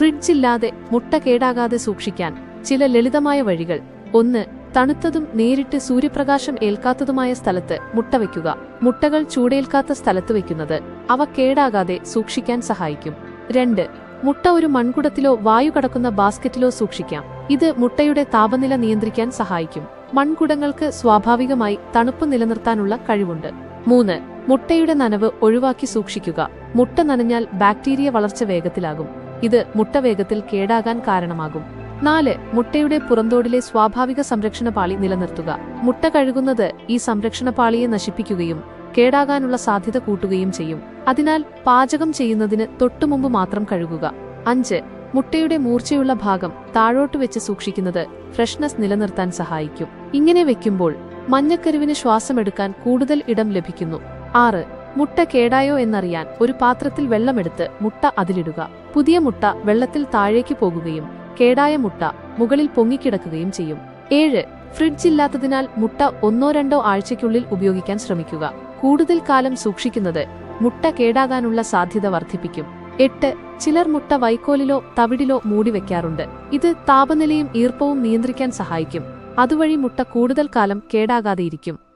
ഫ്രിഡ്ജില്ലാതെ മുട്ട കേടാകാതെ സൂക്ഷിക്കാൻ ചില ലളിതമായ വഴികൾ. ഒന്ന് തണുത്തതും നേരിട്ട് സൂര്യപ്രകാശം ഏൽക്കാത്തതുമായ സ്ഥലത്ത് മുട്ട വയ്ക്കുക. മുട്ടകൾ ചൂടേൽക്കാത്ത സ്ഥലത്ത് വയ്ക്കുന്നത് അവ കേടാകാതെ സൂക്ഷിക്കാൻ സഹായിക്കും. രണ്ട് മുട്ട ഒരു മൺകുടത്തിലോ വായു കടക്കുന്ന ബാസ്ക്കറ്റിലോ സൂക്ഷിക്കാം. ഇത് മുട്ടയുടെ താപനില നിയന്ത്രിക്കാൻ സഹായിക്കും. മൺകുടങ്ങൾക്ക് സ്വാഭാവികമായി തണുപ്പ് നിലനിർത്താനുള്ള കഴിവുണ്ട്. മൂന്ന് മുട്ടയുടെ നനവ് ഒഴിവാക്കി സൂക്ഷിക്കുക. മുട്ട നനഞ്ഞാൽ ബാക്ടീരിയ വളർച്ച വേഗത്തിലാകും. ഇത് മുട്ട വേഗത്തിൽ കേടാകാൻ കാരണമാകും. നാല് മുട്ടയുടെ പുറന്തോടിലെ സ്വാഭാവിക സംരക്ഷണ പാളി നിലനിർത്തുക. മുട്ട കഴുകുന്നത് ഈ സംരക്ഷണ പാളിയെ നശിപ്പിക്കുകയും കേടാകാനുള്ള സാധ്യത കൂട്ടുകയും ചെയ്യും. അതിനാൽ പാചകം ചെയ്യുന്നതിന് തൊട്ടുമുമ്പ് മാത്രം കഴുകുക. അഞ്ച് മുട്ടയുടെ മൂർച്ചയുള്ള ഭാഗം താഴോട്ട് വെച്ച് സൂക്ഷിക്കുന്നത് ഫ്രഷ്നസ് നിലനിർത്താൻ സഹായിക്കും. ഇങ്ങനെ വെക്കുമ്പോൾ മഞ്ഞക്കരുവിന് ശ്വാസമെടുക്കാൻ കൂടുതൽ ഇടം ലഭിക്കുന്നു. ആറ് മുട്ട കേടായോ എന്നറിയാൻ ഒരു പാത്രത്തിൽ വെള്ളമെടുത്ത് മുട്ട അതിലിടുക. പുതിയ മുട്ട വെള്ളത്തിൽ താഴേക്ക് പോകുകയും കേടായ മുട്ട മുകളിൽ പൊങ്ങിക്കിടക്കുകയും ചെയ്യും. ഏഴ്. ഫ്രിഡ്ജ് ഇല്ലാത്തതിനാൽ മുട്ട ഒന്നോ രണ്ടോ ആഴ്ചയ്ക്കുള്ളിൽ ഉപയോഗിക്കാൻ ശ്രമിക്കുക. കൂടുതൽ കാലം സൂക്ഷിക്കുന്നത് മുട്ട കേടാകാനുള്ള സാധ്യത വർദ്ധിപ്പിക്കും. എട്ട്. ചിലർ മുട്ട വൈക്കോലിലോ തവിടിലോ മൂടി വെക്കാറുണ്ട്. ഇത് താപനിലയും ഈർപ്പവും നിയന്ത്രിക്കാൻ സഹായിക്കും. അതുവഴി മുട്ട കൂടുതൽ കാലം കേടാകാതെയിരിക്കും.